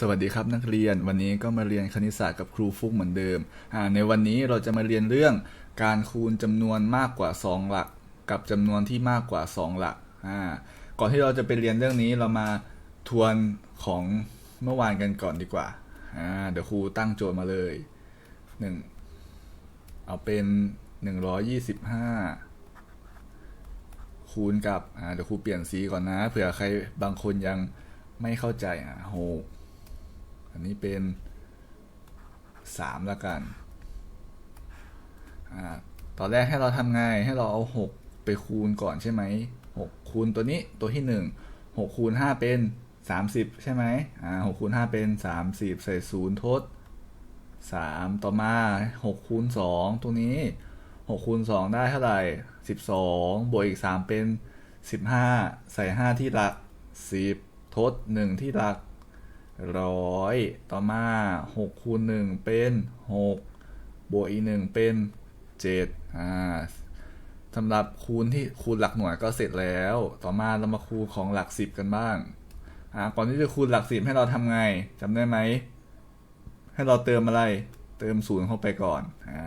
สวัสดีครับนักเรียนวันนี้ก็มาเรียนคณิตศาสตร์กับครูฟุกเหมือนเดิม ในวันนี้เราจะมาเรียนเรื่องการคูณจำนวนมากกว่า 2 หลัก กับจำนวนที่มากกว่า 2 หลัก ก่อนที่เราจะไปเรียนเรื่องนี้เรามาทวนของเมื่อวานกันก่อนดีกว่า เดี๋ยวครูตั้งโจทย์มาเลยหนึ่งเอาเป็น 125 คูณกับเดี๋ยวครูเปลี่ยนสีก่อนนะเผื่อใครบางคนยังไม่เข้าใจอะหก อันนี้เป็นสามแล้วกัน อ่า ตอนแรกให้เราทำไง ให้เราเอาหกไปคูณก่อนใช่ไหมหกคูณตัวนี้ตัวที่หนึ่งหกคูณห้าเป็นสามสิบใช่ไหมอ่าหกคูณห้าเป็นสามสิบใส่ศูนย์ทดสามต่อมาหกคูณสองตัวนี้หกคูณสองได้เท่าไหร่สิบสองบวกอีกสามเป็นสิบห้าใส่ห้าที่หลักสิบทดหนึ่งที่หลัก ร้อยต่อมาหกคูณหนึ่งเป็นหกบวกอีกหนึ่งเป็นเจ็ดอ่าสำหรับคูณที่คูณหลักหน่วยก็เสร็จแล้ว ต่อมาเรามาคูณของหลักสิบกันบ้างอ่าก่อนที่จะคูณหลักสิบให้เราทำไงจำได้ไหม ให้เราเติมอะไร เติมศูนย์เข้าไปก่อนอ่า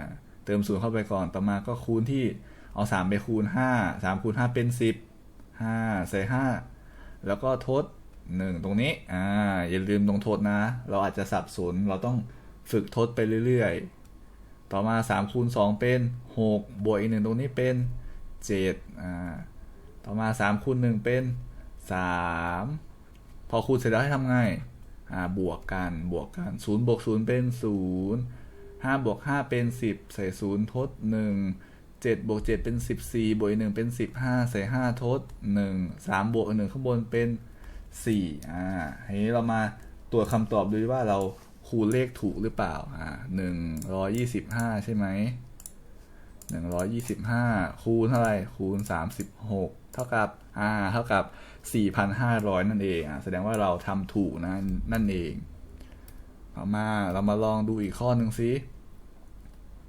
เติมศูนย์เข้าไปก่อน ต่อมาก็คูณที่เอาสามไปคูณห้าสามคูณห้าเป็นสิบห้าใส่ห้าแล้วก็ทด หนึ่งตรงนี้อ่าอย่าลืมตรงทดนะ เราอาจจะสับสนเราต้องฝึกทดไปเรื่อยๆ ต่อมา3คูณ2เป็น 6 บวกอีกหนึ่งตรงนี้เป็น7อ่าต่อมา3คูณ1เป็น 3 พอคูณเสร็จแล้วให้ทำไงอ่าบวกกันบวกกัน0บวก0เป็น 0 5บวก5เป็น 10 ใส่ 0 ทด 1 7บวก7เป็น 14บวกอีก1เป็น 15 ใส่ 5 ทด 1 3บวกอีก1ข้างบนเป็น สี่อ่าทีนี้เรามาตรวจคำตอบดูว่าเราคูณเลขถูกหรือเปล่าอ่าหนึ่งร้อยี่สิบห้าใช่ไหมหนึ่งร้อยี่สิบห้าคูณเท่าไหร่คูณสามสิบหกเท่ากับอ่าเท่ากับสี่พันห้าร้อยนั่นเองอ่าแสดงว่าเราทำถูกนะนั่นเองต่อมาเรามาลองดูอีกข้อหนึ่งสิ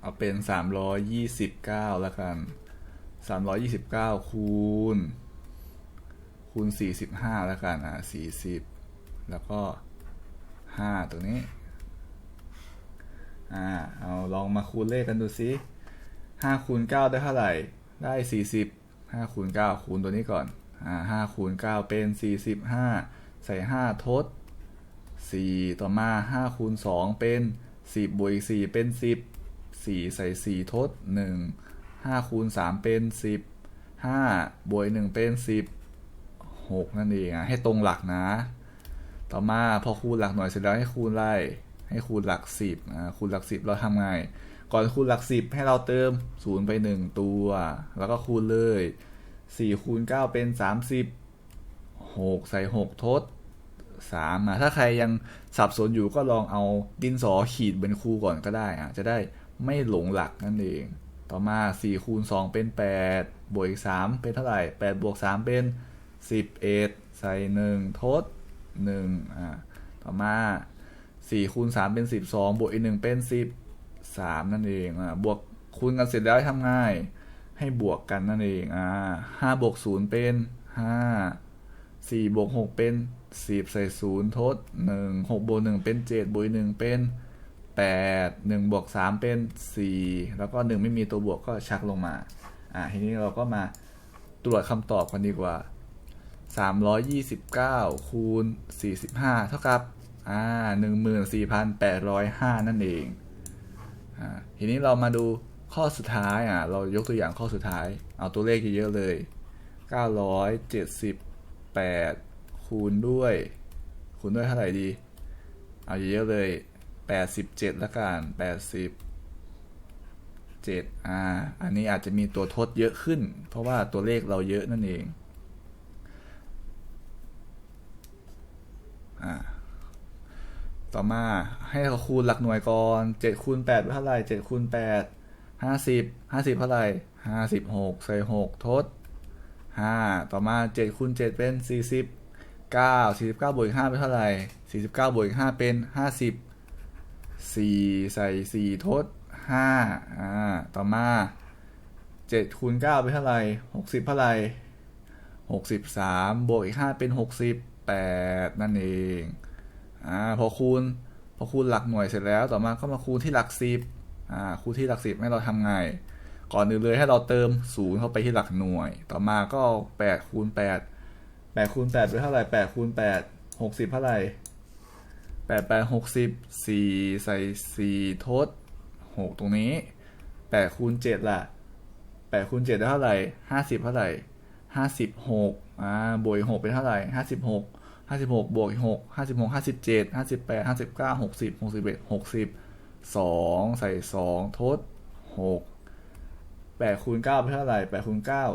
เอาเป็นสามร้อยยี่สิบเก้าแล้วกันสามร้อยยี่สิบเก้าคูณ คูณ 45 แล้วกันอ่า40 แล้วก็ 5 ตรงนี้ อ่า เอาลองมาคูณเลขกันดูซิ5คูณ9ได้เท่าไหร่ ได้ 40 5คูณ9คูณตัวนี้ก่อน อ่า5คูณ9เป็น 45 ใส่ 5 ทด 4 ต่อมา 5คูณ2เป็น 10บวกอีก4เป็น 10 4 ใส่ 4 ทด 1 5คูณ3เป็น 10 5บวก1เป็น 10 6 นั่นเองอะให้ตรงหลักนะ ต่อมาพอคูณหลักหน่วยเสร็จแล้วให้คูณไล่ให้คูณหลัก 10อ่าคูณหลัก 10 เราทำไง ก่อนคูณหลัก 10 ให้เราเติม 0 ไป 1 ตัว แล้วก็คูณเลย 4 คูณ 9 เป็น 30 6 ใส่ 6 ทด3อะถ้าใครยังสับสนอยู่ก็ลองเอาดินสอขีดเป็นคูก่อนก็ได้อะจะได้ไม่หลงหลักนั่นเอง ต่อมา 4 คูณ 2 เป็น 8 บวกอีก 3 เป็นเท่าไหร่ 8 บวก 3 เป็น สิบเอ็ดใส่หนึ่งทดหนึ่งอ่าต่อมาสี่คูณสามเป็นสิบสองบวกอีกหนึ่งเป็นสิบสามนั่นเองอ่าบวกคูณกันเสร็จแล้วทำง่าย ให้บวกกันนั่นเองอ่าห้าบวกศูนย์เป็นห้าสี่บวกหกเป็นสิบใส่ศูนย์ทดหนึ่งหกบวกหนึ่งเป็นเจ็ดบวกหนึ่งเป็นแปดหนึ่งบวกสามเป็นสี่แล้วก็หนึ่งไม่มีตัวบวกก็ชักลงมา อ่าทีนี้เราก็มาตรวจคำตอบกันดีกว่า 329 คูณ 45 เท่ากับ อ่า 14,805 นั่นเอง อ่า ทีนี้เรามาดูข้อสุดท้าย อ่าเรายกตัวอย่างข้อสุดท้าย เอาตัวเลขเยอะๆเลย 978 คูณด้วย คูณด้วยเท่าไหร่ดี เอาเยอะๆเลย 87ล้วกัน87อ่า อันนี้อาจจะมีตัวทดเยอะขึ้น เพราะว่าตัวเลขเราเยอะนั่นเอง ต่อมาให้เขาคูณหลักหน่วยก่อนเจ็ดคูณแปดเท่าไหร่เจ็ดคูณแปดห้าสิบห้าสิบเท่าไหร่ห้าสิบหกใส่หกทดห้าต่อมาเจ็ดคูณเจ็ดเป็นสี่สิบเก้าสี่สิบเก้าบวกห้าเป็นเท่าไหร่สี่สิบเก้าบวกห้าเป็นห้าสิบสี่ใส่สี่ทดห้าอ่าต่อมาเจ็ดคูณเก้าเป็นเท่าไหร่หกสิบเท่าไหร่หกสิบสามบวกอีกห้าเป็นหกสิบ แปดนั่นเองอ่าพอคูณพอคูณหลักหน่วยเสร็จแล้ว ต่อมาก็มาคูณที่หลักสิบอ่าคูณที่หลักสิบให้เราทำไง ก่อนอื่นเลยให้เราเติมศูนย์เข้าไปที่หลักหน่วย ต่อมาก็เอาแปดคูณแปดแปดคูณแปดเป็นเท่าไหร่แปดคูณแปดหกสิบเท่าไหร่แปดแปดหกสิบสี่ใส่สี่ทดหกตรงนี้แปดคูณเจ็ดล่ะแปดคูณเจ็ดได้เท่าไหร่ห้าสิบเท่าไหร่ห้าสิบหกอ่าบวกอีกหกเป็นเท่าไหร่ห้าสิบหก ห้าสิบหกบวกอีกหกห้าสิบหกห้าสิบเจ็ดห้าสิบแปดห้าสิบเก้าหกสิบหกสิบเอ็ดหกสิบสองใส่สองทดหกแปดคูณเก้าเป็นเท่าไหร่แปดคูณเก้า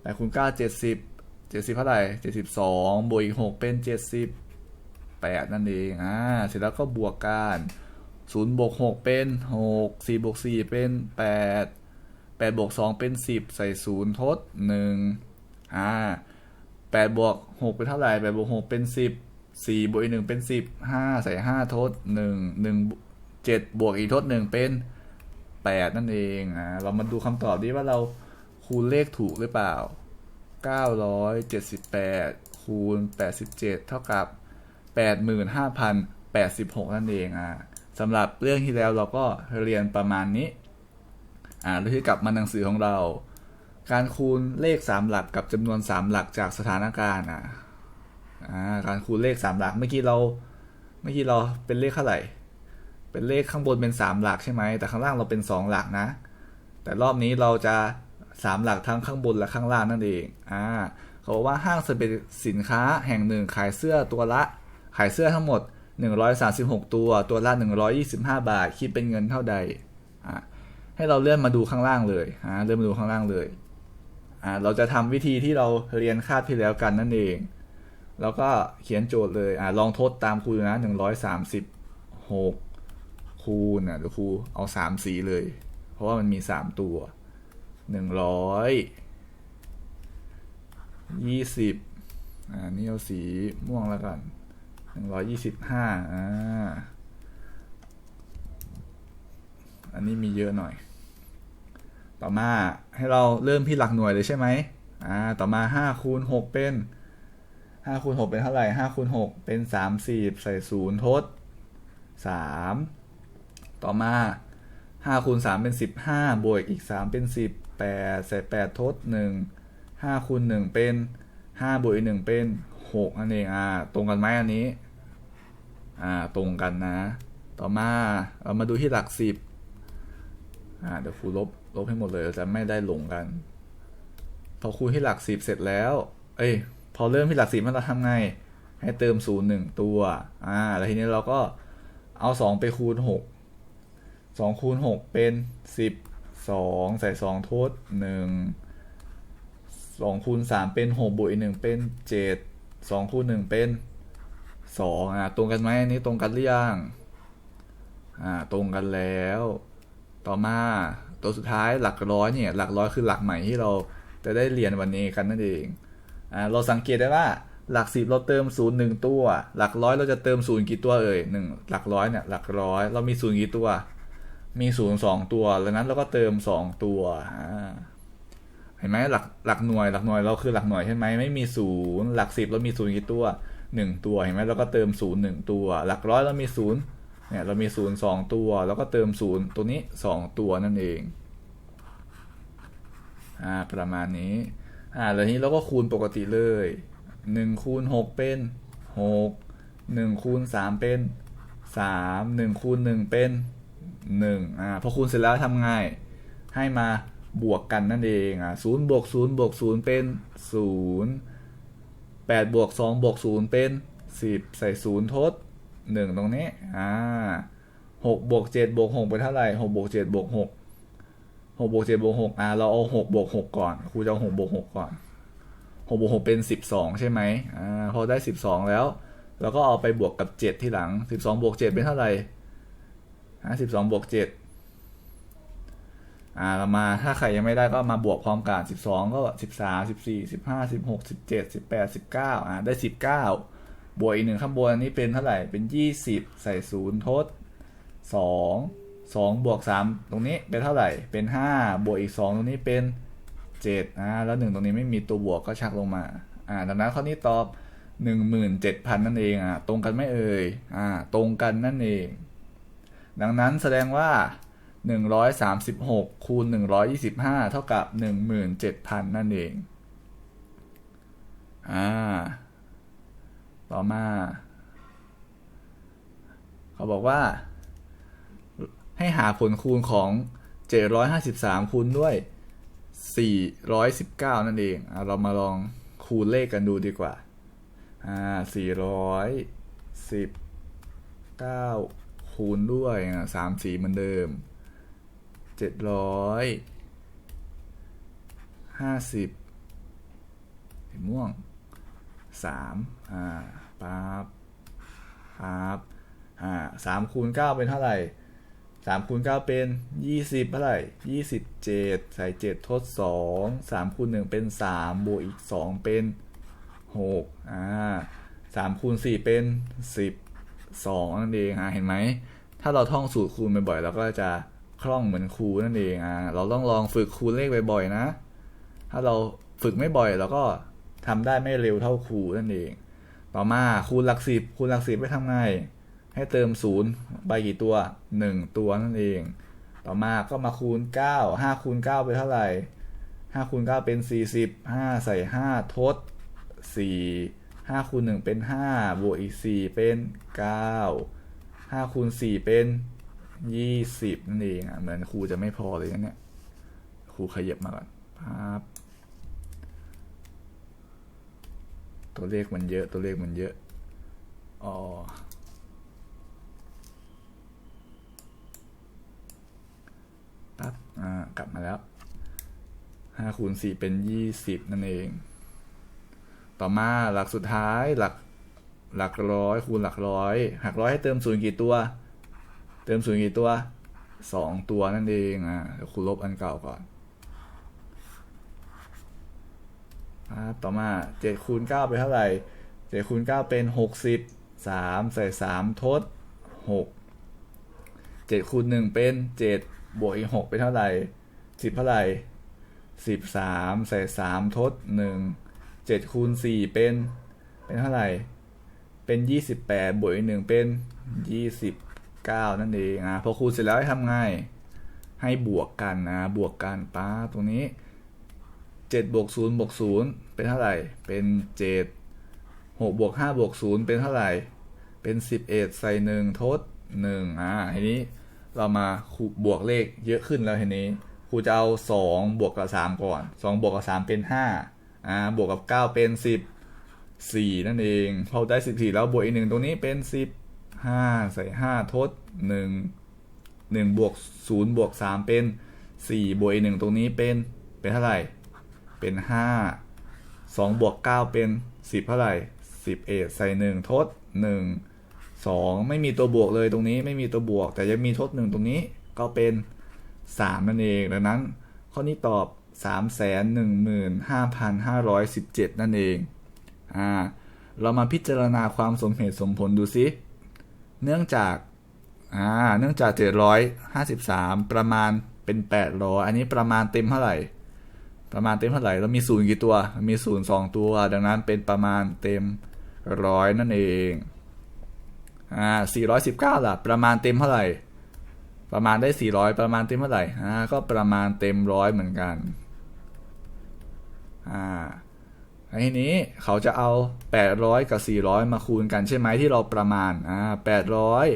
แปดคูณเก้าเจ็ดสิบเจ็ดสิบเท่าไหร่เจ็ดสิบสองบวกอีกหกเป็นเจ็ดสิบแปดนั่นเองอ่าเสร็จแล้วก็บวกกันศูนย์บวกหกเป็นหกสี่บวกสี่เป็นแปดแปดบวกสองเป็นสิบใส่ศูนย์ทดหนึ่งอ่า แปดบวกหกเป็นเท่าไหร่แปดบวกหกเป็นสิบสี่บวกอีกหนึ่งเป็นสิบห้าใส่ห้าทดหนึ่งหนึ่งเจ็ดบวกอีกทดหนึ่งเป็นแปดนั่นเองอ่าเรามาดูคำตอบดีว่าเราคูณเลขถูกหรือเปล่า978คูณ87เท่ากับ85,086นั่นเองอ่าสำหรับเรื่องที่แล้วเราก็เรียนประมาณนี้อ่าแล้วที่กลับมาหนังสือของเรา การคูณเลข3หลักกับจำนวน3หลักจากสถานการณ์อ่าการคูณเลข3หลักเมื่อกี้เราเมื่อกี้เราเป็นเลขเท่าไหร่ เป็นเลขข้างบนเป็น3หลักใช่ไหมแต่ข้างล่างเราเป็น2หลักนะ แต่รอบนี้เราจะ3หลักทั้งข้างบนและข้างล่างนั่นเองอ่าเขาบอกว่าห้างสรรพสินค้าแห่งหนึ่งขายเสื้อตัวละ ขายเสื้อทั้งหมด 136 ตัวตัวละ 125 บาท คิดเป็นเงินเท่าใดอ่าให้เราเลื่อนมาดูข้างล่างเลยอ่าเลื่อนมาดูข้างล่างเลย อ่าเราจะทำวิธีที่เราเรียนคาบที่แล้วกันนั่นเอง แล้วก็เขียนโจทย์เลยอ่าลองทดตามครูดูนะ136คูณอะเดี๋ยวครูเอาสามสีเลย เพราะว่ามันมีสามตัวหนึ่งร้อยยี่สิบอ่านี่เอาสีม่วงแล้วกันหนึ่งร้อยยี่สิบห้าอ่าอันนี้มีเยอะหน่อย ต่อมาให้เราเริ่มที่หลักหน่วยเลยใช่ไหมอ่าต่อมาห้าคูณหกเป็นห้าคูณหกเป็นเท่าไหร่ห้าคูณหกเป็นสามสิบใส่ศูนย์ทดสามต่อมา5คูณ3เป็น 15 บวกอีก 3 เป็น10 8ใส่ 8 ทด 1 5คูณ1เป็น5บวกอีก1เป็น6นั่นเองอ่าตรงกันไหมอันนี้อ่าตรงกันนะ ต่อมาเรามาดูที่หลัก 10อ่าเดี๋ยวครูลบ ลบให้หมดเลยเราจะไม่ได้หลงกัน พอคูณที่หลัก10เสร็จแล้ว เอ้ย พอเริ่มที่หลัก10มันเราทำไง ให้เติม0 1ตัว อ่า แล้วทีนี้เราก็เอา2ไปคูณ6สองคูณหกเป็นสิบสองใส่สองทดหนึ่งสองคูณสามเป็นหกบวกอีกหนึ่งเป็นเจ็ดสองคูณหนึ่งเป็นสองอะตรงกันไหมอันนี้ตรงกันหรือยังอ่าตรงกันแล้ว ต่อมา ตัวสุดท้ายหลักร้อยเนี่ยหลักร้อยคือหลักใหม่ที่เราจะได้เรียนวันนี้กันนั่นเองอ่าเราสังเกตได้ว่าหลักสิบเราเติมศูนย์หนึ่งตัว หลักร้อยเราจะเติมศูนย์กี่ตัวเอ่ยหนึ่งหลักร้อยเนี่ยหลักร้อยเรามีศูนย์กี่ตัว มีศูนย์สองตัวแล้วนั้นเราก็เติมสองตัวเห็นไหมหลักหลักหน่วยหลักหน่วยเราคือหลักหน่วยใช่ไหมไม่มีศูนย์หลักสิบเรามีศูนย์กี่ตัวหนึ่งตัวเห็นไหมเราก็เติมศูนย์หนึ่งตัว หลักร้อยเรามีศูนย์ เนี่ยเรามีศูนย์สองตัว แล้วก็เติมศูนย์ตัวนี้สองตัวนั่นเองอ่าประมาณนี้อ่าแล้วนี้เราก็คูณปกติเลยหนึ่งคูณหกเป็นหกหนึ่งคูณสามเป็นสามหนึ่งคูณหนึ่งเป็นหนึ่งอ่าพอคูณเสร็จแล้วทำไงให้มาบวกกันนั่นเองอ่าศูนย์บวกศูนย์บวกศูนย์เป็นศูนย์แปดบวกสองบวกศูนย์เป็นสิบใส่ศูนย์ทด หนึ่งตรงนี้อ่าหกบวกเจ็ดบวกหกเป็นเท่าไหร่หกบวกเจ็ดบวกหกหกบวกเจ็ดบวกหกอ่าเราเอาหกบวกหกก่อนครูจะเอาหกบวกหกก่อนหกบวกหกเป็นสิบสองใช่ไหมอ่าพอได้สิบสองแล้วเราก็เอาไปบวกกับเจ็ดที่หลังสิบสองบวกเจ็ดเป็นเท่าไหร่ห้าสิบสองบวกเจ็ดอ่าเรามาถ้าใครยังไม่ได้ก็มาบวกพร้อมกันสิบสองก็สิบสามสิบสี่สิบห้าสิบหกสิบเจ็ดสิบแปดสิบเก้าอ่าได้สิบเก้า บวกอีกหนึ่งข้างบนอันนี้เป็นเท่าไหร่เป็นยี่สิบใส่ศูนย์ทดสองสองบวกสามตรงนี้เป็นเท่าไหร่เป็นห้าบวกอีกสองตรงนี้เป็นเจ็ดอ่าแล้วหนึ่งตรงนี้ไม่มีตัวบวกก็ชักลงมาอ่าดังนั้นข้อนี้ตอบหนึ่งหมื่นเจ็ดพันนั่นเองอะตรงกันไม่เอ่ยอ่าตรงกันนั่นเอง ดังนั้นแสดงว่าหนึ่งร้อยสามสิบหกคูณหนึ่งร้อยยี่สิบห้าเท่ากับหนึ่งหมื่นเจ็ดพันนั่นเองอ่า ต่อมา เขาบอกว่า ให้หาผลคูณของ 753 คูณด้วย 419 นั่นเองอเรามาลองคูณเลขกันดูดีกว่า อ่า 419 คูณด้วยอ่า3สีเหมือนเดิม 750สีม่วง3อ่า ปั๊บปั๊บอ่าสามคูณเก้าเป็นเท่าไหร่สามคูณเก้าเป็นยี่สิบเท่าไหร่ยี่สิบเจ็ดใส่เจ็ดทดสองสามคูณหนึ่งเป็นสามบวกอีกสองเป็นหกอ่าสามคูณสี่เป็นสิบสองนั่นเองอ่าเห็นไหม ถ้าเราท่องสูตรคูณบ่อยๆเราก็จะคล่องเหมือนครูนั่นเองอ่าเราต้องลองฝึกคูณเลขบ่อยๆนะ ถ้าเราฝึกไม่บ่อยเราก็ทำได้ไม่เร็วเท่าครูนั่นเอง ต่อมาคูณหลักสิบคูณหลักสิบไปทำไง ให้เติมศูนย์ไปกี่ตัวหนึ่งตัวนั่นเอง ต่อมาก็มาคูณเก้าห้าคูณเก้าไปเท่าไหร่ห้าคูณเก้าเป็นสี่สิบห้าใส่ห้าทดสี่ห้าคูณหนึ่งเป็นห้าบวกอีกสี่เป็นเก้าห้าคูณสี่เป็นยี่สิบนั่นเองอะเหมือนครูจะไม่พอเลยนะเนี่ยครูขยับมาก่อนครับ ตัวเลขมันเยอะ ตัวเลขมันเยอะ อ๋อ ปั๊บ อ่า กลับมาแล้วห้าคูณสี่เป็นยี่สิบนั่นเอง ต่อมาหลักสุดท้ายหลักหลักร้อยคูณหลักร้อยหักร้อยให้เติมศูนย์กี่ตัว เติมศูนย์กี่ตัวสองตัวนั่นเองอ่าเดี๋ยวครูลบอันเก่าก่อน ครับ ต่อมา7คูณ9เป็นเท่าไหร่7คูณ9เป็น60 3ใส่3ทด6 7คูณ1เป็น7บวกอีก6เป็นเท่าไหร่10เท่าไหร่13ใส่3ทด1 7คูณ4เป็น เป็นเท่าไหร่ เป็น28บวกอีก1เป็น29นั่นเองอะพอคูณเสร็จแล้วให้ทำไงให้บวกกันนะ บวกกันป้าตรงนี้ 7บวก0บวก0เป็นเท่าไหร่ เป็น 7 6บวก5บวก0เป็นเท่าไหร่ เป็น 11 ใส่ 1 ทด 1 อ่าทีนี้เรามาคูบวกเลขเยอะขึ้นแล้วทีนี้ครูจะเอา 2 บวกกับ 3 ก่อน 2 บวกกับ 3 เป็น 5 อ่า บวกกับ 9 เป็น 10 4 นั่นเอง พอได้ 14 แล้วบวกอีก 1 ตรงนี้เป็น 10 5 ใส่ 5 ทด 1 1 บวก 0 บวก 3 เป็น 4 บวกอีก 1 ตรงนี้เป็น เป็นเท่าไหร่ เป็นห้าสองบวกเก้าเป็นสิบเท่าไหร่สิบเอ็ดใส่หนึ่งทดหนึ่งสองไม่มีตัวบวกเลยตรงนี้ไม่มีตัวบวก แต่ยังมีทดหนึ่งตรงนี้ก็เป็นสามนั่นเองดังนั้น ข้อนี้ตอบสามแสนหนึ่งหมื่นห้าพันห้าร้อยสิบเจ็ดนั่นเองอ่าเรามาพิจารณาความสมเหตุสมผลดูซิ เนื่องจากอ่าเนื่องจากเจ็ดร้อยห้าสิบสามประมาณเป็นแปดร้อยอันนี้ประมาณเต็มเท่าไหร่ ประมาณเต็มเท่าไหร่เรามีศูนย์กี่ตัว มีศูนย์สองตัว ดังนั้นเป็นประมาณเต็มร้อยนั่นเองอ่าสี่ร้อยสิบเก้าล่ะ ประมาณเต็มเท่าไหร่ ประมาณได้สี่ร้อยประมาณเต็มเท่าไหร่อ่าก็ประมาณเต็มร้อยเหมือนกันอ่าทีนี้เขาจะเอาแปดร้อยกับสี่ร้อยมาคูณกันใช่ไหมที่เราประมาณอ่าแปดร้อย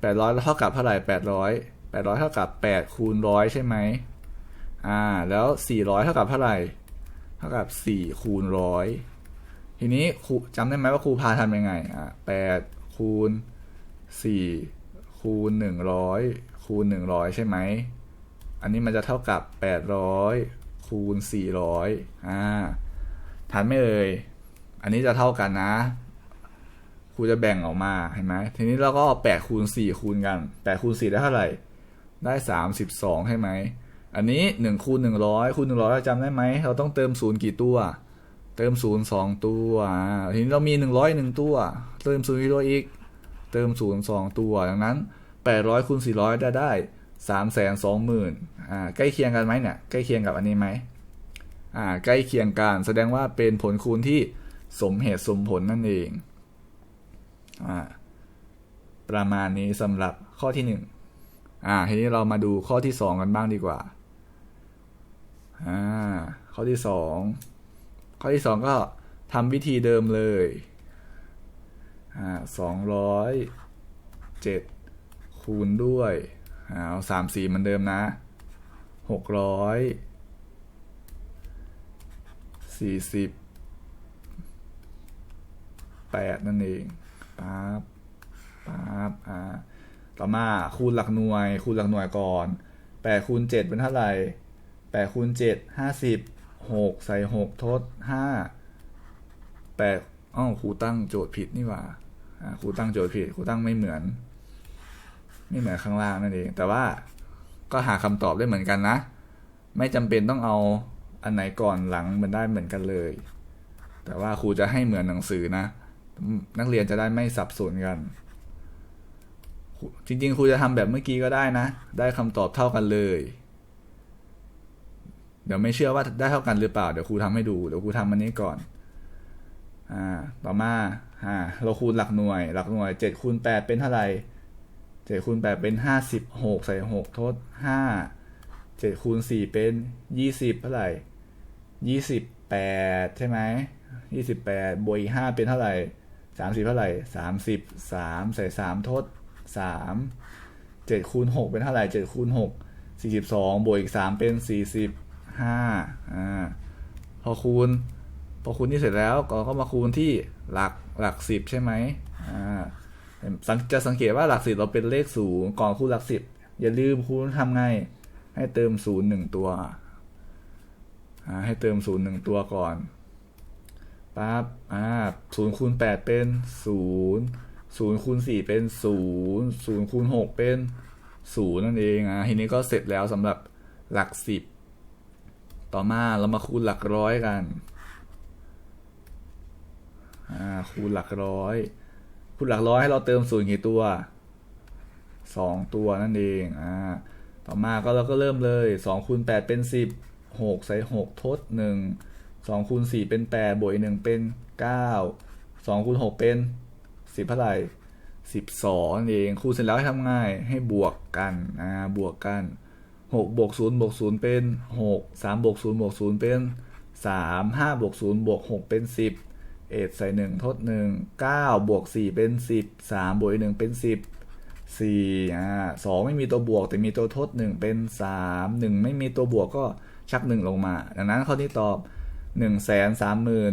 แปดร้อยเท่ากับเท่าไหร่แปดร้อยแปดร้อยเท่ากับแปดคูณร้อยใช่ไหม อ่า แล้ว 400 เท่ากับเท่าไหร่ เท่ากับ 4 คูณร้อยทีนี้ครูจำได้ไหมว่าครูพาทำยังไง อ่า8คูณ 4 คูณ 100 คูณ 100 ใช่ไหม อันนี้มันจะเท่ากับ 800 คูณ 400 อ่า ทันไม่เอ่ย อันนี้จะเท่ากันนะครูจะแบ่งออกมา เห็นไหม ทีนี้เราก็เอา8คูณ 4 คูณกัน8คูณ 4 ได้เท่าไหร่ ได้ 32 ใช่ไหม อันนี้1คูณ100คูณ100เราจำได้ไหม เราต้องเติมศูนย์กี่ตัว เติมศูนย์สองตัวทีนี้เรามี 100หนึ่งตัว เติมศูนย์กี่ตัวอีก เติมศูนย์สองตัว ดังนั้น 800คูณ400 ได้ได้3 2 0 0 0 0อ่าใกล้เคียงกันไหมเนี่ย ใกล้เคียงกับอันนี้ไหมอ่าใกล้เคียงกัน แสดงว่าเป็นผลคูณที่สมเหตุสมผลนั่นเองอ่าประมาณนี้สำหรับข้อที่หนึ่งอ่าทีนี้เรามาดูข้อที่สองกันบ้างดีกว่า อ่าข้อที่สองข้อที่สองก็ทำวิธีเดิมเลยอ่าสองร้อยเจ็ดคูณด้วยอ่าเอาสามสี่เหมือนเดิมนะหกร้อยสี่สิบแปดนั่นเองปั๊บปั๊บอ่าต่อมาคูณหลักหน่วย คูณหลักหน่วยก่อนแปดคูณเจ็ดเป็นเท่าไหร่ แปดคูณเจ็ดห้าสิบหกใส่หกทดห้าแปดอ้าวครูตั้งโจทย์ผิดนี่หว่าอ่าครูตั้งโจทย์ผิดครูตั้งไม่เหมือน ไม่เหมือนข้างล่างนั่นเอง แต่ว่าก็หาคำตอบได้เหมือนกันนะ ไม่จำเป็นต้องเอาอันไหนก่อนหลังมันได้เหมือนกันเลย แต่ว่าครูจะให้เหมือนหนังสือนะ นักเรียนจะได้ไม่สับสนกัน จริงๆครูจะทำแบบเมื่อกี้ก็ได้นะ ได้คำตอบเท่ากันเลย เดี๋ยวไม่เชื่อว่าได้เท่ากันหรือเปล่า เดี๋ยวครูทำให้ดู เดี๋ยวครูทำมันนี้ก่อน อ่า ต่อมา อ่า เราคูณหลักหน่วย หลักหน่วยเจ็ดคูณแปดเป็นเท่าไหร่เจ็ดคูณแปดเป็นห้าสิบหกใส่หกทดห้าเจ็ดคูณสี่เป็นยี่สิบเท่าไหร่ยี่สิบแปดใช่ไหมยี่สิบแปดบวกอีกห้าเป็นเท่าไหร่สามสิบเท่าไหร่สามสิบสามใส่สามทดสามเจ็ดคูณหกเป็นเท่าไหร่เจ็ดคูณหกสี่สิบสองบวกอีกสามเป็นสี่สิบ ห้าอ่าพอคูณ พอคูณนี่เสร็จแล้วก็ก็มาคูณที่หลักหลักสิบใช่ไหมอ่าจะสังเกตว่าหลักสิบเราเป็นเลขศูนย์ก่อนคูณหลักสิบอย่าลืมคูณทำไง ให้เติมศูนย์หนึ่งตัวให้เติมศูนย์หนึ่งตัวก่อนปั๊บอ่าศูนย์คูณแปดเป็นศูนย์ศูนย์คูณสี่เป็นศูนย์ศูนย์คูณหกเป็นศูนย์นั่นเองอะทีนี้ก็เสร็จแล้วสำหรับหลักสิบ ต่อมาเรามาคูณหลักร้อยกันคูณหลักร้อย คูณหลักร้อยให้เราเติมศูนย์กี่ตัวสองตัวนั่นเองอ่าต่อมาก็เราก็เริ่มเลยสองคูณแปดเป็นสิบหกใส่หกทดหนึ่งสองคูณสี่เป็นแปดบวกหนึ่งเป็นเก้าสองคูณหกเป็นสิบเท่าไหร่สิบสองเองคูณเสร็จแล้วให้ทำง่ายให้บวกกันอ่าบวกกัน หกบวกศูนย์บวกศูนย์เป็นหกสามบวกศูนย์บวกศูนย์เป็นสามห้าบวกศูนย์บวกหกเป็นสิบเอ็ดใส่หนึ่งทดหนึ่งเก้าบวกสี่เป็นสิบสามบวกหนึ่งเป็นสิบสี่อ่าสองไม่มีตัวบวกแต่มีตัวทดหนึ่งเป็นสามหนึ่งไม่มีตัวบวกก็ชักหนึ่งลงมา ดังนั้นข้อที่ตอบหนึ่งแสนสามหมื่น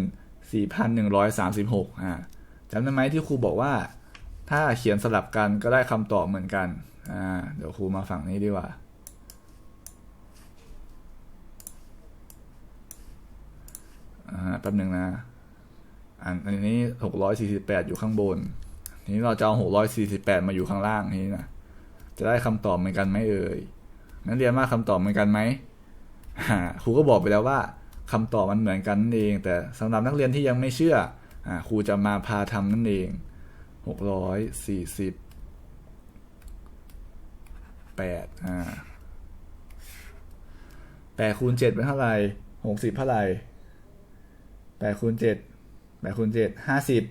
สี่พันหนึ่งร้อยสามสิบหกอ่าจำได้ไหมที่ครูบอกว่า ถ้าเขียนสลับกันก็ได้คำตอบเหมือนกันอ่าเดี๋ยวครูมาฝั่งนี้ดีกว่า อ่าแป๊บหนึ่งนะ อันอันนี้หกร้อยสี่สิบแปดอยู่ข้างบน ทีนี้เราจะเอาหกร้อยสี่สิบแปดมาอยู่ข้างล่างนี้นะ จะได้คำตอบเหมือนกันไหมเอ่ย นักเรียนว่าคำตอบเหมือนกันไหมครูก็บอกไปแล้วว่าคำตอบมันเหมือนกันนั่นเอง แต่สำหรับนักเรียนที่ยังไม่เชื่ออครูจะมาพาทำนั่นเองหกร้อยสี่สิบแปดอ่าแปดคูณเจ็ดเป็นเท่าไหร่หกสิบเท่าไหร่ แปดคูณเจ็ดแปดคูณเจ็ดห้าสิบ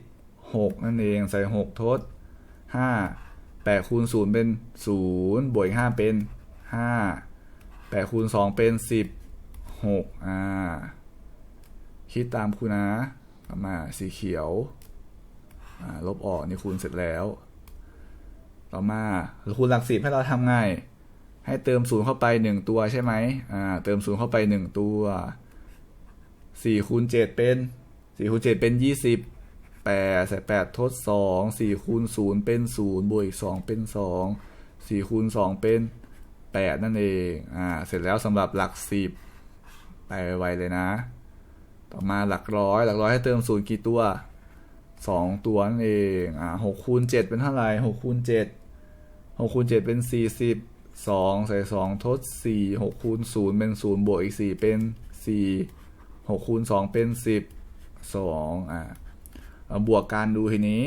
หกนั่นเองใส่หกทดห้าแปดคูณศูนย์เป็นศูนย์บวกห้าเป็นห้าแปดคูณสองเป็นสิบหกอ่าคิดตามคุณนะมาสีเขียวอ่าลบออกนี่คูณเสร็จแล้ว ต่อมาคูณหลักสิบให้เราทำไงให้เติมศูนย์เข้าไปหนึ่งตัวใช่ไหมอ่าเติมศูนย์เข้าไปหนึ่งตัว สี่คูณเจ็ดเป็นสี่คูณเจ็ดเป็นยี่สิบแปดใส่แปดทดสองสี่คูณศูนย์เป็นศูนย์บวกอีกสองเป็นสองสี่คูณสองเป็นแปดนั่นเองอ่าเสร็จแล้วสำหรับหลักสิบไปไวเลยนะ ต่อมาหลักร้อยหลักร้อยให้เติมศูนย์กี่ตัวสองตัวนั่นเองอ่าหกคูณเจ็ดเป็นเท่าไหร่หกคูณเจ็ดหกคูณเจ็ดเป็นสี่สิบสองใส่สองทดสี่หกคูณศูนย์เป็นศูนย์บวกอีกสี่เป็นสี่ หกคูณสองเป็นสิบสองอ่าบวกการดูทีนี้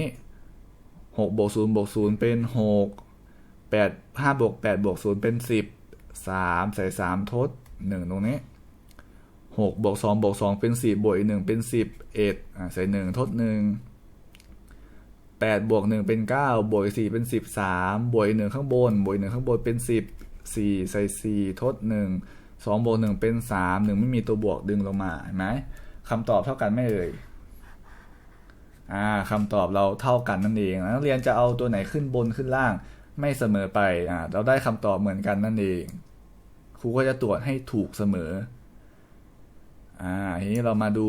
หกบวกศูนย์บวกศูนย์เป็นหกแปดห้าบวกแปดบวกศูนย์เป็นสิบสามใส่สามทดหนึ่งตรงนี้หกบวกสองบวกสองเป็นสิบบวกอีกหนึ่งเป็นสิบเอ็ดอ่าใส่หนึ่งทดหนึ่งแปดบวกหนึ่งเป็นเก้าบวกสี่เป็นสิบสามบวกอีกหนึ่งข้างบนบวกอีกหนึ่งข้างบนเป็นสิบสี่ใส่สี่ทดหนึ่ง สองบวกหนึ่งเป็นสามหนึ่งไม่มีตัวบวกดึงลงมาเห็นไหมคำตอบเท่ากันไม่เอ่ยอ่าคำตอบเราเท่ากันนั่นเองนักเรียนจะเอาตัวไหนขึ้นบนขึ้นล่างไม่เสมอไปอ่าเราได้คำตอบเหมือนกันนั่นเองครูก็จะตรวจให้ถูกเสมออ่าทีนี้เรามาดู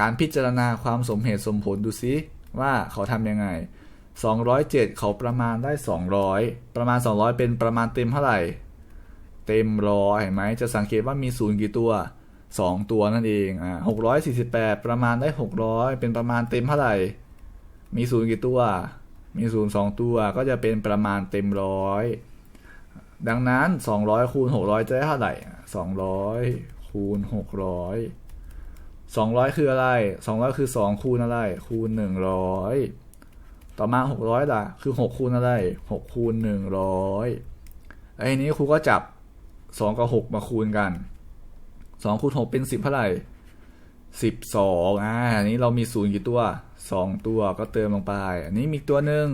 การพิจารณาความสมเหตุสมผลดูซิว่าเขาทำยังไง 207 เขาประมาณได้ 200 ประมาณ 200 เป็นประมาณเต็มเท่าไหร่ เต็มร้อยเห็นไหมจะสังเกตว่ามีศูนย์กี่ตัว 2 ตัวนั่นเองอ่า648ประมาณได้600เป็นประมาณเต็มเท่าไหร่ มีศูนย์กี่ตัว มีศูนย์สองตัวก็จะเป็นประมาณเต็มร้อยดังนั้น 200คูณ600 จะได้เท่าไหร่ 200คูณ600 200 คืออะไร 200 คือ 2 คูณอะไร คูณ 100 ต่อมา 600ล่ะ คือ 6 คูณอะไร 6 คูณ 100ไอ้นี้ครูก็จับ 2กับ6มาคูณกัน2คูณ6เป็น10เท่าไหร่12อ่าอันนี้เรามีศูนย์กี่ตัว2ตัวก็เติมลงไป อันนี้มีตัวหนึ่ง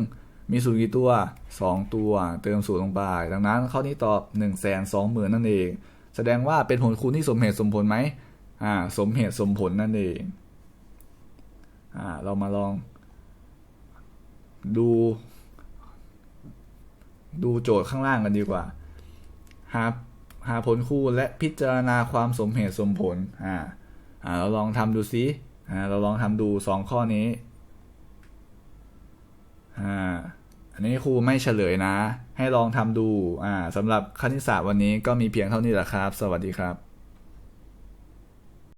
มีศูนย์กี่ตัว2ตัวเติมศูนย์ลงไป ดังนั้นข้อนี้ตอบ1 2 0 0 0 0นั่นเอง แสดงว่าเป็นผลคูณที่สมเหตุสมผลไหมอ่าสมเหตุสมผลนั่นเองอ่าเรามาลอง ดู ดูโจทย์ข้างล่างกันดีกว่าหา หาผลคู่และพิจารณาความสมเหตุสมผลอ่าอ่าเราลองทำดูซิอ่าเราลองทำดูสองข้อนี้อ่าอันนี้ครูไม่เฉลยนะ ให้ลองทำดูอ่าสำหรับคณิตศาสตร์วันนี้ก็มีเพียงเท่านี้แหละครับ สวัสดีครับ